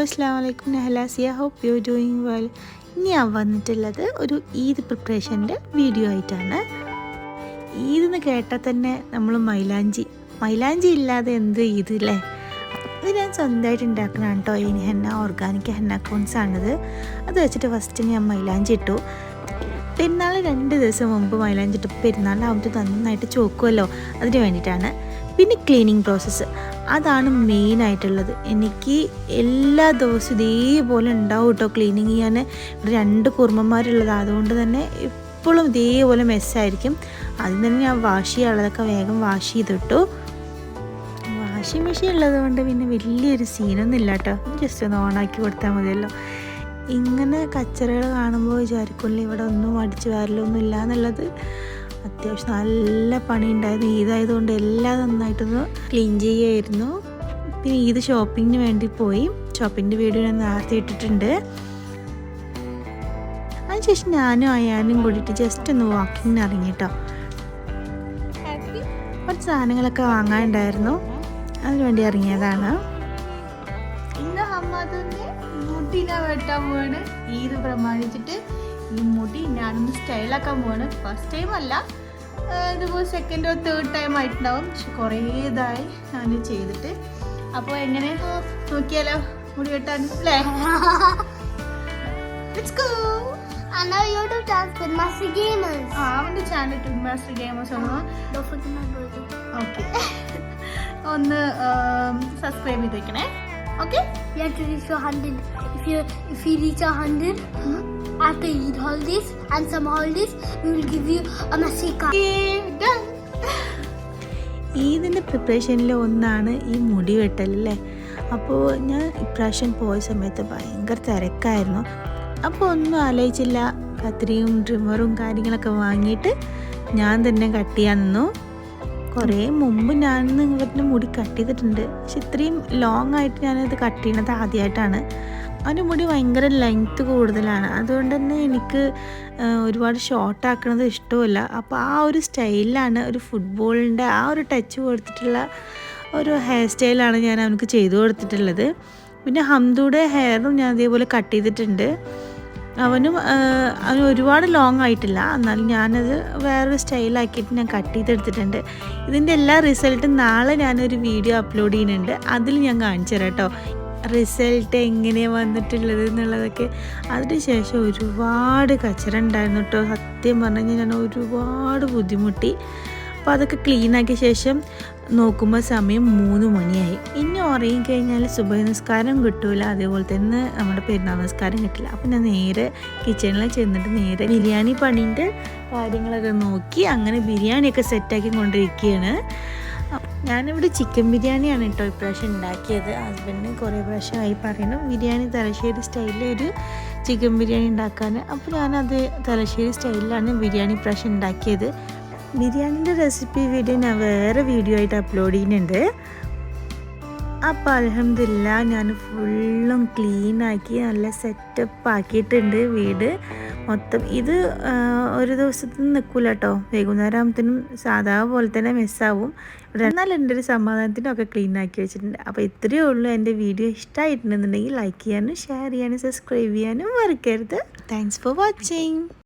അസ്സാം വലൈക്കും നഹലാസിയ ഹോപ്പ് യു ഡൂയിങ് വെൽ ഇനി ഞാൻ വന്നിട്ടുള്ളത് ഒരു ഈദ് പ്രിപ്പറേഷന്റെ വീഡിയോ ആയിട്ടാണ്. ഈദ് എന്ന് കേട്ടാൽ തന്നെ നമ്മൾ മൈലാഞ്ചി. മൈലാഞ്ചി ഇല്ലാതെ എന്ത് ഈദ് അല്ലേ ഇത് ഞാൻ സ്വന്തമായിട്ട് ഉണ്ടാക്കുന്നതാണ് കേട്ടോ. ഇനി ഹെന്ന ഓർഗാനിക് ഹെന്ന കോൺസ് ആണിത്. അത് വെച്ചിട്ട് ഫസ്റ്റ് ഞാൻ മൈലാഞ്ചി ഇട്ടു. പെരുന്നാൾ രണ്ട് ദിവസം മുമ്പ് മൈലാഞ്ചി ഇട്ടു പെരുന്നാളിലാവുമ്പോൾ നന്നായിട്ട് ചോക്കുമല്ലോ അതിന് വേണ്ടിയിട്ടാണ്. പിന്നെ ക്ലീനിങ് പ്രോസസ്സ് അതാണ് മെയിൻ ആയിട്ടുള്ളത്. എനിക്ക് എല്ലാ ദിവസവും ഇതേപോലെ ഉണ്ടാവും കേട്ടോ ക്ലീനിങ് ചെയ്യാൻ. രണ്ട് കുറുമ്പന്മാരുള്ളത് അതുകൊണ്ട് തന്നെ എപ്പോഴും ഇതേപോലെ മെസ്സായിരിക്കും അതിന് തന്നെ ഞാൻ വാഷ് ചെയ്യാനുള്ളതൊക്കെ വേഗം വാഷ് ചെയ്തിട്ടു. വാഷിംഗ് മെഷീൻ ഉള്ളത് കൊണ്ട് പിന്നെ വലിയൊരു സീനൊന്നും ഇല്ല കേട്ടോ ജസ്റ്റ് ഒന്ന് ഓണാക്കി കൊടുത്താൽ മതിയല്ലോ. ഇങ്ങനെ കച്ചറകൾ കാണുമ്പോൾ വിചാരിക്കുമല്ലോ ഇവിടെ ഒന്നും അടിച്ചു വാരലൊന്നും ഇല്ല എന്നുള്ളത് അത്യാവശ്യം നല്ല പണി ഉണ്ടായിരുന്നു ഈദായതുകൊണ്ട് എല്ലാം നന്നായിട്ടൊന്ന് ക്ലീൻ ചെയ്യുമായിരുന്നു പിന്നെ ഈദ് ഷോപ്പിങ്ങിന് വേണ്ടി പോയി. ഷോപ്പിങ്ങിന്റെ വീഡിയോ ഞാൻ നേരത്തെ ഇട്ടിട്ടുണ്ട്. അതിനുശേഷം ഞാനും അയാനും കൂടിയിട്ട് ജസ്റ്റ് ഒന്ന് വാക്കിങ്ങിന് ഇറങ്ങി കേട്ടോ കുറച്ച് സാധനങ്ങളൊക്കെ വാങ്ങാനുണ്ടായിരുന്നു. ഇറങ്ങിയതാണ്. ഇന്ന് മുടിനെ വെട്ടാൻ പോവാണ്. ഈദ് പ്രമാണിച്ചിട്ട് ഈ മുടി ഞാനൊന്ന് സ്റ്റൈലാക്കാൻ പോവാണ്. ഫസ്റ്റ് ടൈം അല്ല. ഇതിപ്പോൾ സെക്കൻഡോ തേർഡ് ടൈം ആയിട്ടുണ്ടാവും. പക്ഷെ കുറേ ഇതായി ഞാൻ ചെയ്തിട്ട്. അപ്പോൾ എങ്ങനെ? നോക്കിയാലോ? മുടി വെട്ടാൻ അല്ലേ? YouTube channel Master Gamers. ആ അവന്റെ ചാനൽ ഒന്ന് Don't forget my birthday. Okay ഒന്ന് സബ്സ്ക്രൈബ് ചെയ്ത് വെക്കണേ okay You have to reach a hundred. If you if you reach a hundred after Eid holidays and some holidays, we will give you a Master card. ഈദിന്റെ പ്രിപ്പറേഷനിൽ ഒന്നാണ് ഈ മുടി വെട്ടൽ അല്ലേ അപ്പോൾ ഞാൻ ഇപ്രാവശ്യം പോയ സമയത്ത് ഭയങ്കര തിരക്കായിരുന്നു. അപ്പോൾ ഒന്നും ആലോചിച്ചില്ല. കത്രിയും ട്രിമ്മറും കാര്യങ്ങളൊക്കെ വാങ്ങിയിട്ട് ഞാൻ തന്നെ കട്ട് ചെയ്യാൻ നിന്നു. കുറേ മുമ്പ് ഞാൻ ഇവരുടെ മുടി കട്ട് ചെയ്തിട്ടുണ്ട്. പക്ഷെ ഇത്രയും ലോങ് ആയിട്ട് ഞാനത് കട്ട് ചെയ്യണത് ആദ്യമായിട്ടാണ് അവന്റെ മുടി ഭയങ്കര ലെങ്ത്ത് കൂടുതലാണ്. അതുകൊണ്ട് തന്നെ എനിക്ക് ഒരുപാട് ഷോർട്ട് ആക്കണത് ഇഷ്ടമല്ല അപ്പോൾ ആ ഒരു സ്റ്റൈലിലാണ് ഒരു ഫുട്ബോളിന്റെ ആ ഒരു ടച്ച് കൊടുത്തിട്ടുള്ള ഒരു ഹെയർ സ്റ്റൈലാണ് ഞാൻ അവനക്ക് ചെയ്തു കൊടുത്തിട്ടുള്ളത്. പിന്നെ ഹംദൂടെ ഹെയറും ഞാൻ അതേപോലെ കട്ട് ചെയ്തിട്ടുണ്ട്. അവനും അവന് ഒരുപാട് ലോങ് ആയിട്ടില്ല. എന്നാലും ഞാനത് വേറൊരു സ്റ്റൈലാക്കിയിട്ട് ഞാൻ കട്ട് ചെയ്തെടുത്തിട്ടുണ്ട്. ഇതിന്റെ എല്ലാ റിസൾട്ടും നാളെ ഞാനൊരു വീഡിയോ അപ്ലോഡ് ചെയ്യുന്നുണ്ട്. അതിൽ ഞാൻ കാണിച്ചു തരാം കേട്ടോ റിസൾട്ട് എങ്ങനെയാണ് വന്നിട്ടുള്ളത് എന്നുള്ളതൊക്കെ. അതിന് ശേഷം ഒരുപാട് കച്ചറ ഉണ്ടായിരുന്നു കേട്ടോ സത്യം പറഞ്ഞു കഴിഞ്ഞാൽ ഞാൻ ഒരുപാട് ബുദ്ധിമുട്ടി. അപ്പോൾ അതൊക്കെ ക്ലീൻ ആക്കിയ ശേഷം നോക്കുമ്പോൾ സമയം മൂന്ന് മണിയായി. ഇനി ഉറങ്ങി കഴിഞ്ഞാൽ സുബഹ നിസ്കാരം കിട്ടൂല. അതേപോലെ തന്നെ നമ്മുടെ പെരുന്നാൾ നിസ്കാരം കിട്ടില്ല. അപ്പം ഞാൻ നേരെ കിച്ചണിൽ ചെന്നിട്ട് നേരെ ബിരിയാണി പണീന്റെ കാര്യങ്ങളൊക്കെ നോക്കി അങ്ങനെ ബിരിയാണിയൊക്കെ സെറ്റാക്കി കൊണ്ടിരിക്കുകയാണ് ഞാനിവിടെ ചിക്കൻ ബിരിയാണിയാണ് കേട്ടോ ഇപ്രാവശ്യം ഉണ്ടാക്കിയത്. ഹസ്ബൻഡിന് കുറേ പ്രാവശ്യമായി പറയണം ബിരിയാണി തലശ്ശേരി സ്റ്റൈലിൽ ഒരു ചിക്കൻ ബിരിയാണി ഉണ്ടാക്കാൻ അപ്പോൾ ഞാനത് തലശ്ശേരി സ്റ്റൈലിലാണ് ബിരിയാണി ഇപ്രാവശ്യം ഉണ്ടാക്കിയത്. ബിരിയാണിന്റെ റെസിപ്പി വീഡിയോ ഞാൻ വേറെ വീഡിയോ ആയിട്ട് അപ്ലോഡ് ചെയ്യുന്നുണ്ട്. അപ്പോൾ അലഹമില്ല ഞാൻ ഫുള്ളും ക്ലീനാക്കി നല്ല സെറ്റപ്പ് ആക്കിയിട്ടുണ്ട് വീട്. മൊത്തം ഇത് ഒരു ദിവസത്തിന് നിൽക്കില്ല കേട്ടോ വൈകുന്നേരം സാധാ പോലെ തന്നെ മിസ്സാവും എന്നാൽ എന്റെ ഒരു സമാധാനത്തിനൊക്കെ ക്ലീൻ ആക്കി വെച്ചിട്ടുണ്ട്. അപ്പോൾ ഇത്രയേ ഉള്ളൂ എന്റെ വീഡിയോ ഇഷ്ടമായിട്ടുണ്ടെന്നുണ്ടെങ്കിൽ ലൈക്ക് ചെയ്യാനും ഷെയർ ചെയ്യാനും സബ്സ്ക്രൈബ് ചെയ്യാനും മറക്കരുത്. Thanks for watching